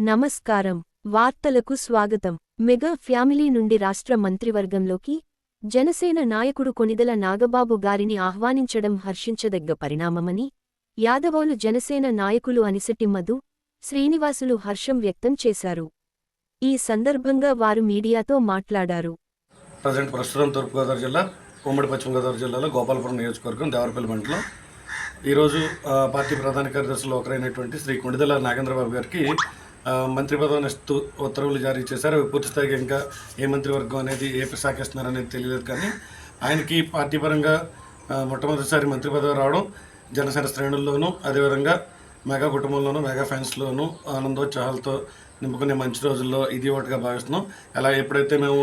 నమస్కారం. వార్తలకు స్వాగతం. మెగా ఫ్యామిలీ నుండి రాష్ట్ర మంత్రివర్గంలోకి జనసేన నాయకుడు కొనిదల నాగబాబు గారిని ఆహ్వానించడం హర్షించదగ్గ పరిణామమని యాదవాలు జనసేన నాయకులు అనిసటి మధు శ్రీనివాసులు హర్షం వ్యక్తం చేశారు. ఈ సందర్భంగా వారు మీడియాతో మాట్లాడారు. ప్రజెంట్ ప్రస్తుతం తూర్పుగోదావరి జిల్లా ఉమ్మడి పశ్చిమ గోదావరి జిల్లాలో గోపాలపురం నియోజకవర్గం దేవరపల్లి మండలం. ఈరోజు పార్టీ ప్రధాన కార్యదర్శులు ఒకరైనటువంటి శ్రీ కొండిదెల నాగేంద్రబాబు గారికి మంత్రి పదవిని ఇస్తూ ఉత్తర్వులు జారీ చేశారు. అవి పూర్తిస్థాయిగా ఇంకా ఏ మంత్రివర్గం అనేది ఏ శాఖ ఇస్తున్నారు అనేది తెలియదు కానీ ఆయనకి పార్టీ పరంగా మొట్టమొదటిసారి మంత్రి పదవి రావడం జనసేన శ్రేణుల్లోనూ అదేవిధంగా మెగా కుటుంబంలోనూ మెగా ఫ్యాన్స్లోనూ ఆనందోత్సాహాలతో నింపుకునే మంచి రోజుల్లో ఇది ఒకటిగా భావిస్తున్నాం. అలా ఎప్పుడైతే మేము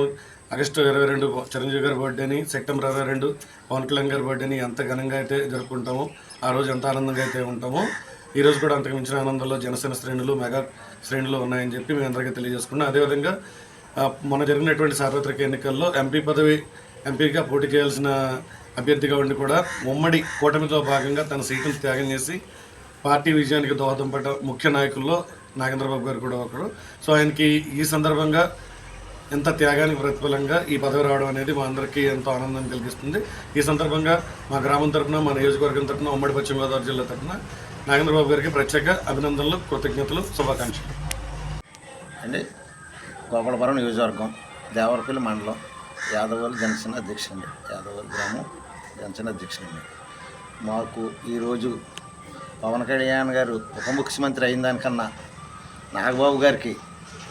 ఆగస్టు ఇరవై రెండు చిరంజీవి గారి బర్త్డేని సెప్టెంబర్ ఇరవై రెండు పవన్ కళ్యాణ్ గారి బర్త్డేని ఎంత ఘనంగా అయితే జరుపుకుంటామో ఆ రోజు ఎంత ఆనందంగా అయితే ఉంటామో ఈ రోజు కూడా అంతకు మించిన ఆనందంలో జనసేన శ్రేణులు మెగా శ్రేణులు ఉన్నాయని చెప్పి మేము అందరికీ తెలియజేసుకున్నాం. అదేవిధంగా మొన్న జరిగినటువంటి సార్వత్రిక ఎన్నికల్లో ఎంపీ పదవి ఎంపీగా పోటీ చేయాల్సిన అభ్యర్థిగా ఉండి కూడా ఉమ్మడి కూటమితో భాగంగా తన సీటును త్యాగం చేసి పార్టీ విజయానికి దోహదం పడ్డ ముఖ్య నాయకుల్లో నాగేంద్రబాబు గారు కూడా ఒకరు. సో ఆయనకి ఈ సందర్భంగా ఎంత త్యాగానికి ప్రతిఫలంగా ఈ పదవి రావడం అనేది మా అందరికీ ఎంతో ఆనందం కలిగిస్తుంది. ఈ సందర్భంగా మా గ్రామం తరపున మా నియోజకవర్గం తరఫున ఉమ్మడి పశ్చిమ గోదావరి జిల్లా తరపున నాగేంద్రబాబు గారికి ప్రత్యేక అభినందనలు కృతజ్ఞతలు శుభాకాంక్షలు. అండి గోపాలపురం నియోజకవర్గం దేవరపల్లి మండలం యాదవల్ జనసేన అధ్యక్షుడు యాదవల్ గ్రామం జనసేన అధ్యక్షుడు మాకు ఈరోజు పవన్ కళ్యాణ్ గారు ఉప ముఖ్యమంత్రి అయిన దానికన్నా నాగబాబు గారికి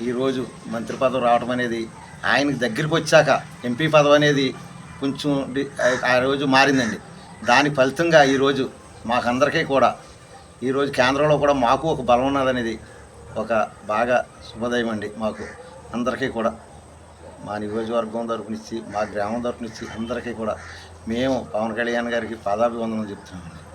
ఈరోజు మంత్రి పదవి రావడం అనేది ఆయనకి దగ్గరికి వచ్చాక ఎంపీ పదవి అనేది కొంచెం డి- ఆ- ఆ రోజు మారిందండి. దాని ఫలితంగా ఈరోజు మాకందరికీ కూడా ఈరోజు కేంద్రంలో కూడా మాకు ఒక బలం ఉన్నదనేది ఒక బాగా శుభోదయం అండి మాకు. అందరికీ కూడా మా నియోజకవర్గం తరపునిచ్చి మా గ్రామం తరపునిచ్చి అందరికీ కూడా మేము పవన్ కళ్యాణ్ గారికి పాదాభివందనం చెప్తున్నామండి.